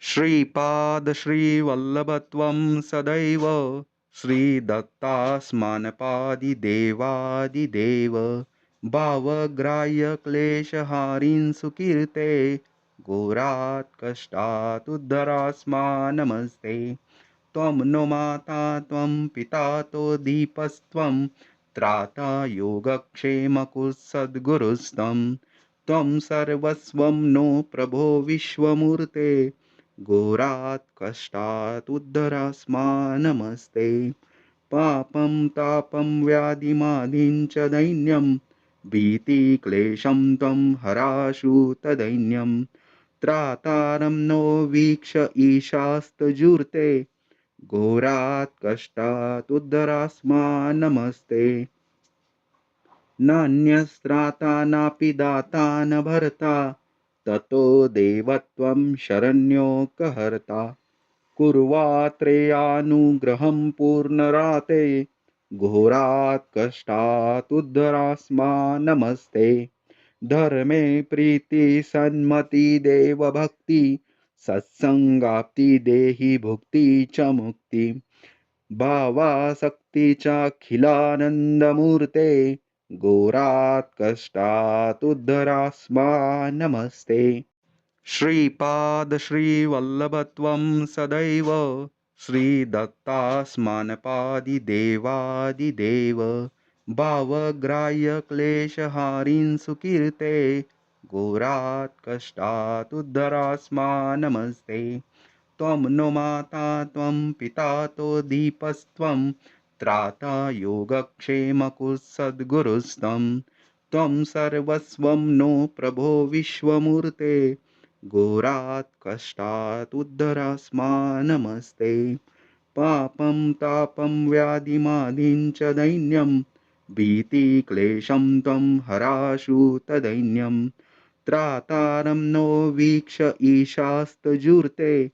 श्रीपाद श्रीवल्लभत्वं सदैव श्रीदत्तास्मानपादिदेवादिदेव भावग्राह्य क्लेशहारीन् सुकीर्ते घोरात् कष्टात् त्वं नो माता, त्वं पिता तो दीपस्त्वं त्राता योगक्षेमकुसद्गुरुस्तं त्वं सर्वस्वं नो प्रभो विश्वमूर्ते। घोरात् कष्टात् उद्धरास्मा नमस्ते पापं तापं व्याधिमादिं च दैन्यं भीतिक्लेशं त्वं हराशु तदैन्यं। त्रातारं नो वीक्ष ईशास्तजुर्ते घोरात् कष्टात् उद्धरास्मा नमस्ते नान्यस्त्राता नापि दाता न भर्ता ततो देवत्वं शरण्योकहर्ता। कुर्वात्रेयानुग्रहं पूर्णराते, घोरात् कष्टात् उद्धरास्मा नमस्ते धर्मे प्रीति सन्मति देवभक्ति, सत्सङ्गाप्ति देहि भुक्ति च मुक्ति। भावासक्ति चाखिलानन्दमूर्ते घोरात् कष्टात् उद्धरास्मा नमस्ते श्रीपाद श्रीवल्लभत्वं सदैव श्रीदत्तास्मानपादिदेवादिदेव। भावग्राह्य क्लेशहारीन् सुकीर्ते घोरात् कष्टात् उद्धरास्मा नमस्ते त्वं नो माता त्वं पिता तो दीपस्त्वं त्राता योगक्षेमकुसद्गुरुस्तं त्वं सर्वस्वं नो प्रभो विश्वमूर्ते। घोरात् कष्टात् नमस्ते पापं तापं व्याधिमादिं च दैन्यं। भीतिक्लेशं त्वं हराशु तदैन्यं। त्रातारं नो वीक्ष ईशास्तजुर्ते।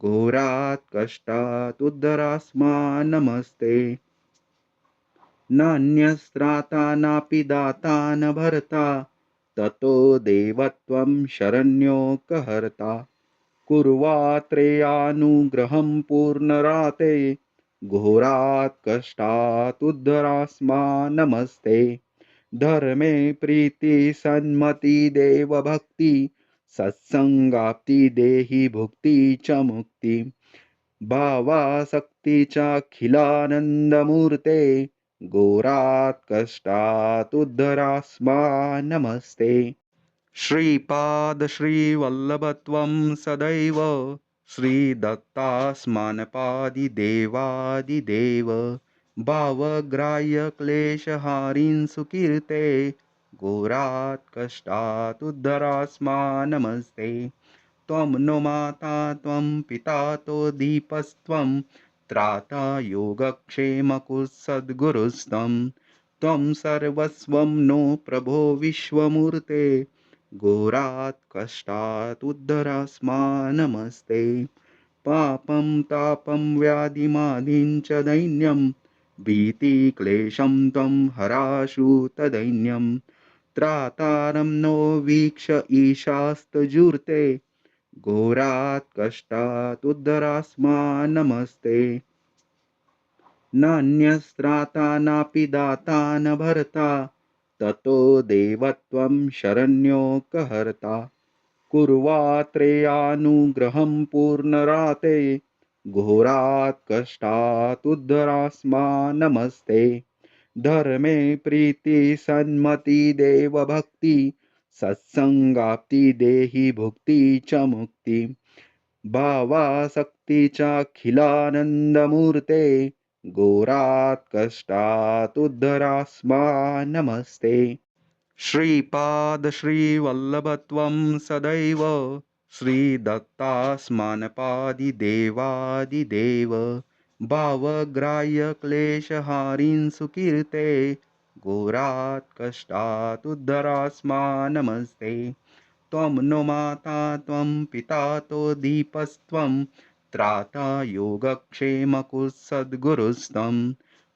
घोरात् कष्टात् उद्धरास्मा नमस्ते नान्यस्त्राता नापि दाता न भर्ता ततो देवत्वं शरण्योकहर्ता। कुर्वात्रेयानुग्रहं पूर्णराते घोरात् कष्टात् उद्धरास्मा नमस्ते धर्मे प्रीति सन्मति देवभक्ति सत्सङ्गाप्ति देहि भुक्ति च मुक्ति। भावासक्ति चाखिलानन्दमूर्ते घोरात् कष्टात् उद्धरास्मा, नमस्ते। श्रीपाद श्रीवल्लभत्वं सदैव। श्रीदत्तास्मानपादिदेवादिदेव। भावग्राह्यक्लेशहारीन् सुकीर्ते। घोरात् कष्टात् उद्धरास्मा नमस्ते त्वं नो माता, त्वं पिता तो दीपस्त्वं। त्राता योगक्षेमकुसद्गुरुस्तं त्वं सर्वस्वं नो प्रभो विश्वमूर्ते। घोरात् कष्टात् उद्धरास्मा नमस्ते पापं, तापं, व्याधिमादिं च दैन्यं। भीतिक्लेशं त्वं हराशु तदैन्यं त्रातारं नो वीक्ष ईशास्तजुर्ते। घोरात् कष्टात् उद्धरास्मा नमस्ते नान्यस्त्राता नापि दाता न भर्ता। ततो देवत्वं शरण्यो शरण्योकहर्ता कुर्वात्रेयानुग्रहं पूर्णराते। घोरात् कष्टात् उद्धरास्मा नमस्ते धर्मे प्रीति सन्मति देवभक्ति सत्सङ्गाप्ति देहि भुक्ति च मुक्ति। भावासक्ति चाखिलानन्दमूर्ते घोरात् कष्टात् उद्धरास्मा नमस्ते श्रीपाद श्रीवल्लभत्वं सदैव, श्रीदत्तास्मानपादिदेवादिदेव। भावग्राह्य क्लेशहारीन् सुकीर्ते घोरात् कष्टात् उद्धरास्मा नमस्ते त्वं नो माता त्वं पिता तो दीपस्त्वं त्राता योगक्षेमकुसद्गुरुस्तं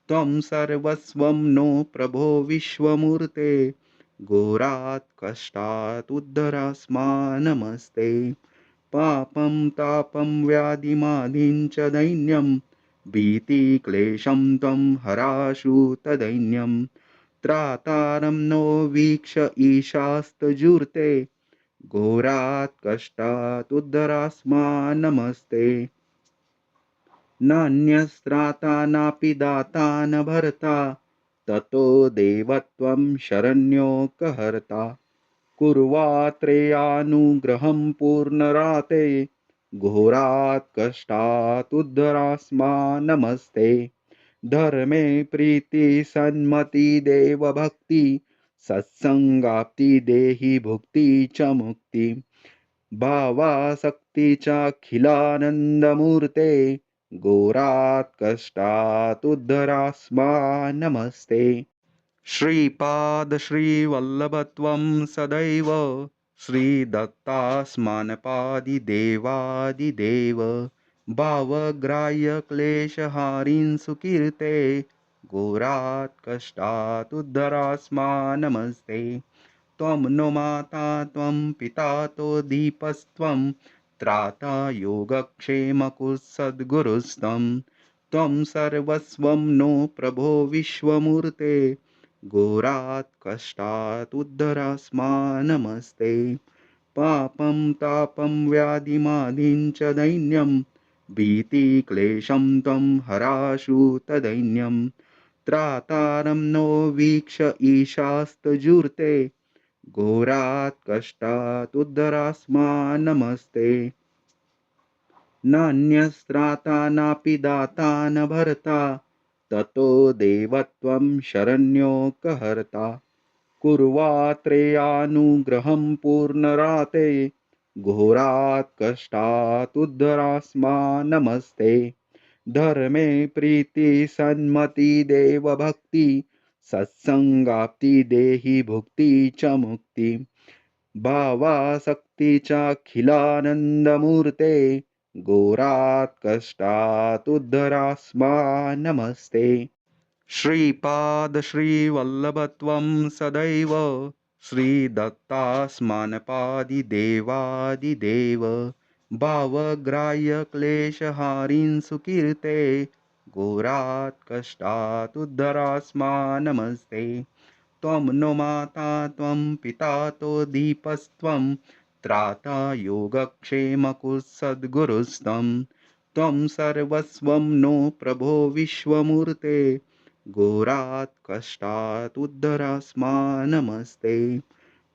त्वं सर्वस्वं नो प्रभो विश्वमूर्ते घोरात् कष्टात् उद्धरास्मा नमस्ते पापं तापं व्याधिमाधिं च दैन्यं भीतिक्लेशं त्वं हराशु तदैन्यं। त्रातारं नो वीक्ष ईशास्तजुर्ते। घोरात् कष्टात् नमस्ते नान्यस्त्राता नापि दाता न भर्ता। ततो देवत्वं शरण्योकहर्ता। कुर्वात्रेयानुग्रहं पूर्णराते। घोरात् नमस्ते धर्मे प्रीति सन्मति देवभक्ति, सत्सङ्गाप्ति देहि भुक्ति च मुक्ति। भावासक्ति चाखिलानन्दमूर्ते घोरात् कष्टात् उद्धरास्मा नमस्ते श्रीपाद श्रीवल्लभत्वं सदैव श्रीदत्तास्मानपादिदेवादिदेव भावग्राह्य क्लेशहारिन् सुकीर्ते घोरात् नमस्ते त्वं नो माता, त्वं पिता तो दीपस्त्वं त्राता योगक्षेमकुसद्गुरुस्तं त्वं सर्वस्वं नो प्रभो विश्वमूर्ते। घोरात् कष्टात् उद्धरास्मा नमस्ते पापं तापं व्याधिमाधिं च दैन्यं. भीतिक्लेशं त्वं हराशु तदैन्यं. त्रातारं नो वीक्ष ईशास्तजूर्ते घोरात् कष्टात् उद्धरास्मा नमस्ते नान्यस्त्राता नापि दाता न भर्ता. ततो देवत्वं शरण्योकहर्ता। कुर्वात्रेयानुग्रहं पूर्णराते, घोरात् कष्टात् उद्धरास्मा नमस्ते धर्मे प्रीति सन्मति देवभक्ति, सत्सङ्गाप्ति देहि भुक्ति च मुक्ति। भावासक्ति चाखिलानन्दमूर्ते घोरात् कष्टात् उद्धरास्मा नमस्ते श्रीपाद श्रीवल्लभत्वं सदैव श्रीदत्तास्मानपादिदेवादिदेव। भावग्राह्य क्लेशहारिन् सुकीर्ते घोरात् कष्टात् उद्धरास्मा नमस्ते त्वं नो माता त्वं पिता तो दीपस्त्वं त्राता योगक्षेमकुसद्गुरुस्तं त्वं सर्वस्वं नो प्रभो विश्वमूर्ते। घोरात् कष्टात् उद्धरास्मा नमस्ते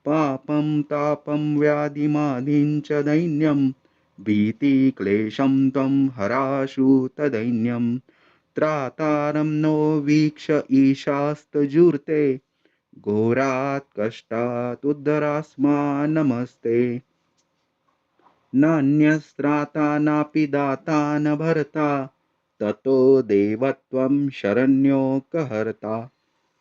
पापं, तापं व्याधिमाधिं च दैन्यं। भीतिक्लेशं त्वं हराशु तदैन्यं। त्रातारं नो वीक्ष ईशास्तजुर्ते। घोरात् कष्टात् उद्धरास्मा नमस्ते नान्यस्त्राता नापि दाता न भर्ता, ततो देवत्वं शरण्योकहर्ता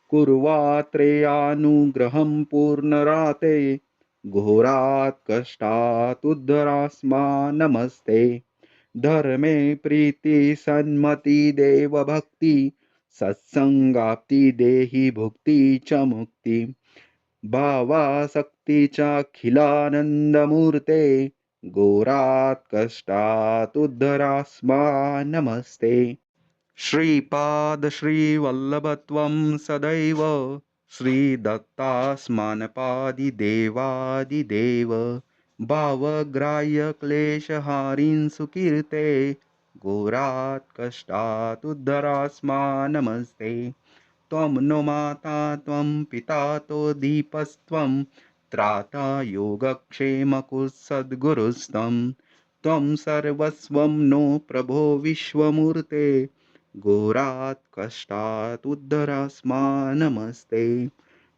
कुर्वात्रेयानुग्रहं पूर्णराते, घोरात् कष्टात् उद्धरास्मा नमस्ते धर्मे प्रीति सन्मति देवभक्ति सत्सङ्गाप्ति देहि भुक्ति च मुक्ति। भावासक्ति चाखिलानन्दमूर्ते घोरात् कष्टात् उद्धरास्मा नमस्ते श्रीपाद श्रीवल्लभत्वं सदैव। श्रीदत्तास्मानपादिदेवादिदेव। भावग्राह्य क्लेशहारिन् सुकीर्ते। घोरात् कष्टात् उद्धरास्मा नमस्ते त्वं नो माता, त्वं पिता तो दीपस्त्वं। त्राता योगक्षेमकुसद्गुरुस्तं त्वं सर्वस्वं नो प्रभो विश्वमूर्ते। घोरात् कष्टात् उद्धरास्मा नमस्ते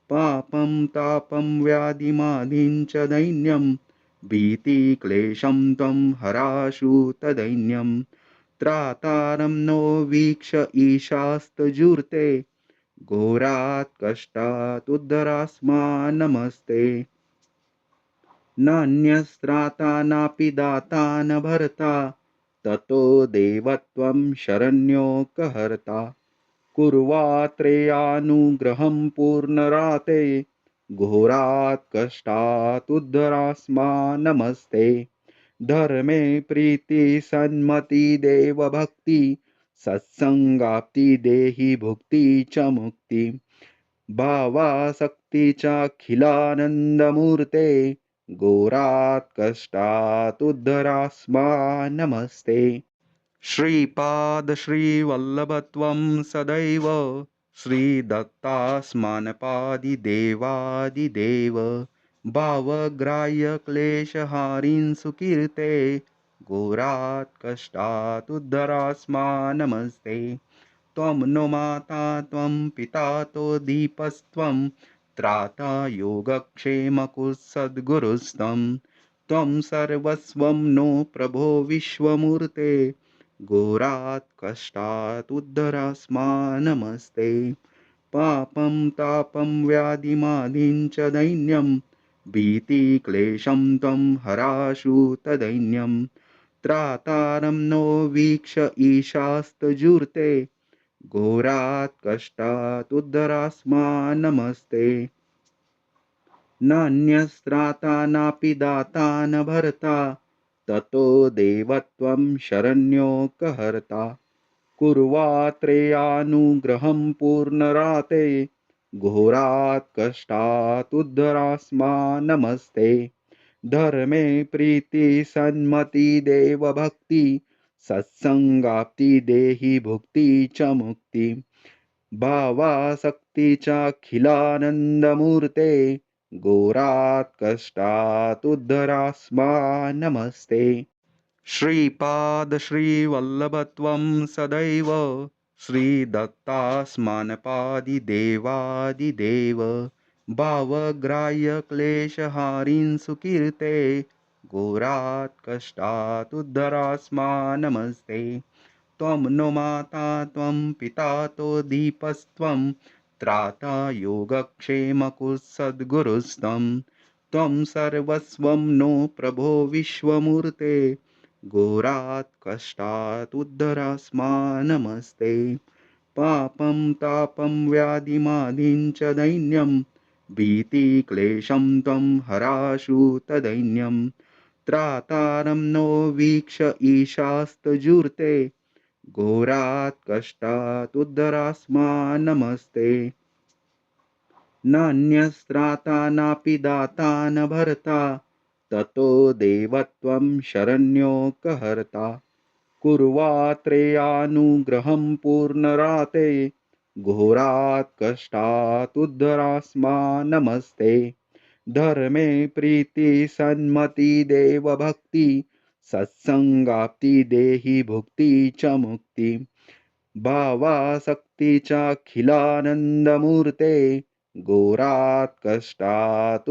पापं, तापं व्याधिमाधिं च दैन्यं। भीतिक्लेशं त्वं हराशु तदैन्यं। त्रातारं नो वीक्ष ईशास्तजुर्ते। घोरात् कष्टात् उद्धरास्मा नमस्ते नान्यस्त्राता नापि दाता न भर्ता। ततो देवत्वं शरण्योकहर्ता कुर्वात्रेयानुग्रहं पूर्णराते। घोरात् कष्टात् उद्धरास्मा नमस्ते धर्मे प्रीति सन्मति देवभक्ति सत्सङ्गाप्ति देहि भुक्ति च मुक्ति। भावासक्ति चाखिलानन्दमूर्ते घोरात् कष्टात् नमस्ते श्रीपादश्रीवल्लभत्वं सदैव, श्रीदत्तास्मानपादिदेवादिदेव। भावग्राह्यक्लेशहारीन् सुकीर्ते घोरात् कष्टात् नमस्ते त्वं नो माता, त्वं पिता तो दीपस्त्वं त्राता योगक्षेमकुसद्गुरुस्तं त्वं सर्वस्वं नो प्रभो विश्वमूर्ते घोरात् कष्टात् नमस्ते पापं, तापं, व्याधिमादिं च दैन्यं भीतिक्लेशं त्वं हराशु तदैन्यं। त्रातारं नो वीक्ष ईशास्तजूर्ते। घोरात् कष्टात् नमस्ते नान्यस्त्राता नापि दाता न भर्ता। ततो देवत्वं शरण्योकहर्ता कुर्वात्रेयानुग्रहं पूर्णराते। घोरात् कष्टात् नमस्ते धर्मे प्रीति सन्मति देवभक्ति, सत्सङ्गाप्ति देहि भुक्ति च मुक्ति। भावासक्ति चाखिलानन्दमूर्ते घोरात् नमस्ते श्रीपादश्रीवल्लभत्वं सदैव श्रीदत्तास्मानपादिदेवादिदेव भावग्राह्यक्लेशहारीन् सुकीर्ते घोरात् नमस्ते त्वं नो माता, त्वं पिता तो दीपस्त्वं त्राता योगक्षेमकुसद्गुरुस्तं त्वं सर्वस्वं नो प्रभो विश्वमूर्ते घोरात् कष्टात् नमस्ते पापं तापं व्याधिमादिं च दैन्यं। भीतिक्लेशं त्वं हराशु तदैन्यं। त्रातारं नो वीक्ष ईशास्तजुर्ते। घोरात् कष्टात् नमस्ते नान्यस्त्राता नापि दाता न भर्ता ततो देवत्वं शरण्योकहर्ता। कुर्वात्रेयानुग्रहं पूर्णराते, घोरात् कष्टात् उद्धरास्मा, नमस्ते। धर्मे प्रीति सन्मति देवभक्ति, सत्सङ्गाप्ति देहि भुक्ति च मुक्ति। भावासक्ति चाखिलानन्दमूर्ते घोरात् कष्टात्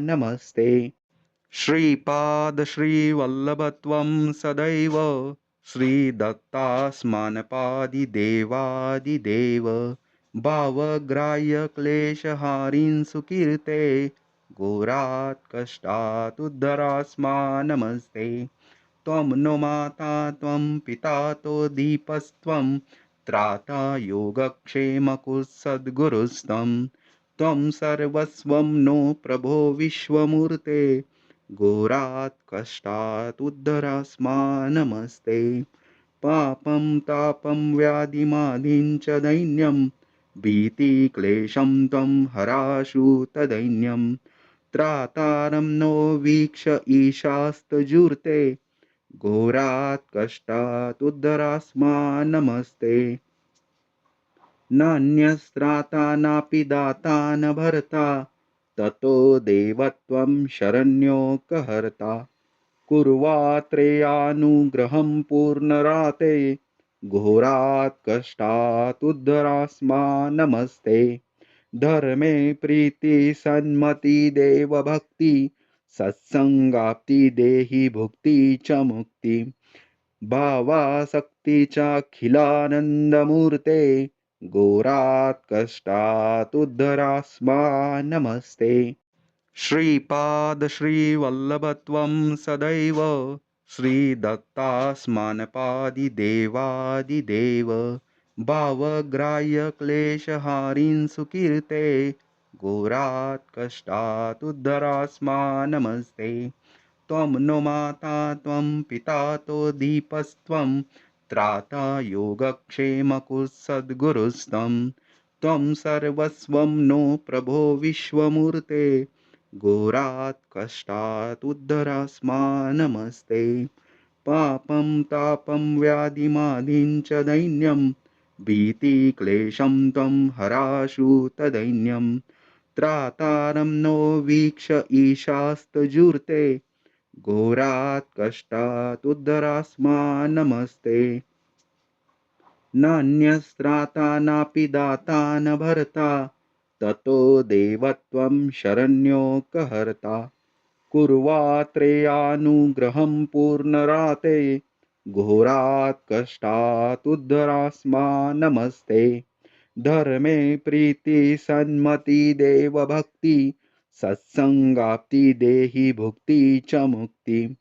नमस्ते श्रीपादश्रीवल्लभत्वं सदैव श्रीदत्तास्मानपादिदेवादिदेव। भावग्राह्यक्लेशहारीन् सुकीर्ते घोरात् कष्टात् नमस्ते त्वं नो माता, त्वं पिता तो दीपस्त्वं त्राता योगक्षेमकुसद्गुरुस्तं त्वं सर्वस्वं नो प्रभो विश्वमूर्ते। घोरात् कष्टात् नमस्ते पापं तापं व्याधिमादिं च दैन्यं भीतिक्लेशं त्वं हराशु तदैन्यं त्रातारं नो वीक्ष ईशास्तजुर्ते। घोरात् कष्टात् नमस्ते नान्यस्त्राता नापि दाता न भर्ता, ततो देवत्वं शरण्योकहर्ता। कुर्वात्रेयानुग्रहं पूर्णराते, घोरात् कष्टात् नमस्ते धर्मे प्रीति सत्सङ्गाप्ति देहि भुक्ति च मुक्ति। भावासक्ति चाखिलानन्दमूर्ते घोरात् कष्टात् नमस्ते श्रीपादश्रीवल्लभत्वं सदैव। श्रीदत्तास्मानपादिदेवादिदेव। भावग्राह्यक्लेशहारीन् सुकीर्ते। घोरात् कष्टात् नमस्ते त्वं नो माता, त्वं पिता तो दीपस्त्वं। त्राता योगक्षेमकुः सद्गुरुस्तं त्वं सर्वस्वं नो प्रभो विश्वमूर्ते। घोरात् कष्टात् उद्धरास्मा पापं, तापं, व्याधिमादिं च दैन्यं। भीतिक्लेशं त्वं हराशु तदैन्यं। त्रातारं नो वीक्ष ईशास्तजुर्ते। घोरात् कष्टात् उद्धरास्मा नमस्ते नान्यस्त्राता नापि दाता न भर्ता, ततो देवत्वं शरण्योकहर्ता कुर्वात्रेयानुग्रहं पूर्णराते, घोरात् कष्टात् उद्धरास्मा नमस्ते धर्मे प्रीति सन्मति देवभक्ति सत्सङ्गाप्ति देहि भुक्ति च मुक्ति।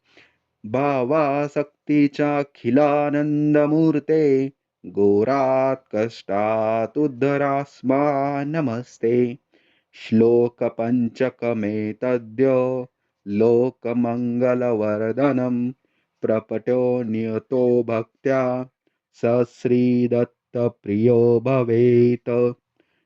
भावासक्ति चाखिलानन्दमूर्ते घोरात् कष्टात् उद्धरास्मा नमस्ते श्लोकपञ्चकमेतद्य, लोकमङ्गलवर्धनं, प्रपटो नियतो भक्त्या, स श्रीदत्तप्रियो भवेत्।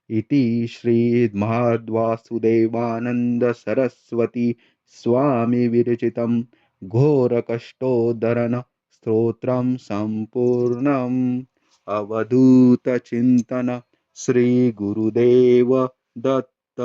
इति श्रीमहाद्वासुदेवानन्दसरस्वती स्वामिविरचितं घोरकष्टोद्धरण स्तोत्रं सम्पूर्णम्। अवधूतचिन्तन श्रीगुरुदेव दत्त